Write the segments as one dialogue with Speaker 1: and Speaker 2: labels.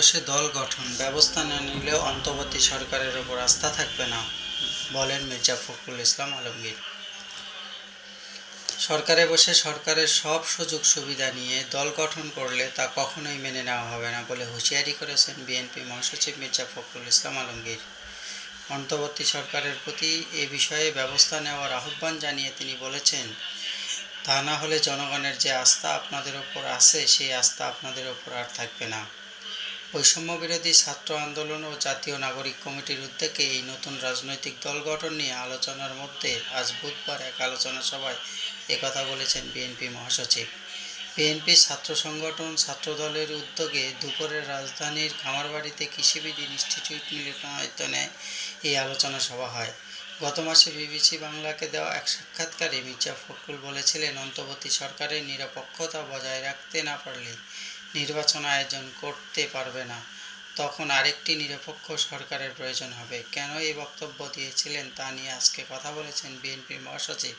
Speaker 1: বসে দল গঠন, ব্যবস্থা না নিলেও অন্তর্বর্তী সরকারের ওপর আস্থা থাকবে না, বলেন মির্জা ফখরুল ইসলাম আলমগীর। সরকারে বসে সরকারের সব সুযোগ সুবিধা নিয়ে দল গঠন করলে তা কখনোই মেনে নেওয়া হবে না বলে হুঁশিয়ারি করেছেন বিএনপি মহাসচিব মির্জা ফখরুল ইসলাম আলমগীর। অন্তর্বর্তী সরকারের প্রতি এ বিষয়ে ব্যবস্থা নেওয়ার আহ্বান জানিয়ে তিনি বলেছেন, তা না হলে জনগণের যে আস্থা আপনাদের ওপর আছে, সেই আস্থা আপনাদের ওপর আর থাকবে না। বৈষম্য বিরোধী ছাত্র আন্দোলন ও জাতীয় নাগরিক কমিটির উদ্যোগে এই নতুন রাজনৈতিক দল গঠন নিয়ে আলোচনার মধ্যে আজ বুধবার এক আলোচনা সভায় একথা বলেছেন বিএনপি মহাসচিব। বিএনপি ছাত্র সংগঠন ছাত্রদলের উদ্যোগে দুপুরে রাজধানীর খামারবাড়িতে কৃষিবিদ ইনস্টিটিউট মিলনায়তনে এই আলোচনা সভা হয়। গত মাসে বিবিসি বাংলাকে দেওয়া এক সাক্ষাৎকারে মির্জা ফখরুল বলেছিলেন, অন্তর্বর্তী সরকারের নিরপেক্ষতা বজায় রাখতে না পারলে নির্বাচন আয়োজন করতে পারবে না। তখন আরেকটি নিরপেক্ষ সরকারের প্রয়োজন হবে। কেন এই বক্তব্য দিয়েছিলেন তা নিয়ে আজকে কথা বলেছেন বিএনপির মহাসচিব।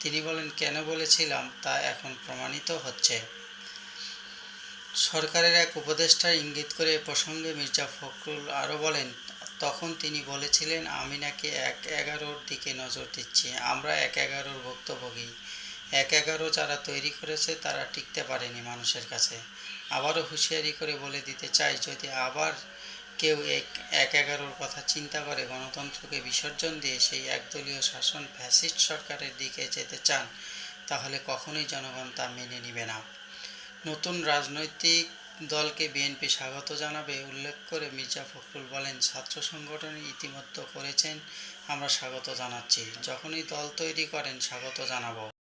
Speaker 1: তিনি বলেন, কেন বলেছিলাম তা এখন প্রমাণিত হচ্ছে। সরকারের এক উপদেষ্টার ইঙ্গিত করে এ প্রসঙ্গে মির্জা ফখরুল আরও বলেন, তখন তিনি বলেছিলেন, আমি নাকি এক এগারোর দিকে নজর দিচ্ছি। আমরা এক এগারোর ভুক্তভোগী। এক এগারো যারা তৈরি করেছে, তারা টিকতে পারেনি মানুষের কাছে। আবারও হুঁশিয়ারি করে বলে দিতে চাই, যদি আবার কেউ এক এক এগারোর কথা চিন্তা করে গণতন্ত্রকে বিসর্জন দিয়ে সেই একদলীয় শাসন ফ্যাসিস্ট সরকারের দিকে যেতে চান, তাহলে কখনোই জনগণ তা মেনে নেবে না। নতুন রাজনৈতিক দলকে বিএনপি স্বাগত জানাবে, উল্লেখ করে মির্জা ফখরুল বলেন, ছাত্র সংগঠনে ইতিমধ্যে করেছেন, আমরা স্বাগত জানাচ্ছি। যখনই দল তৈরি করেন, স্বাগত জানাব।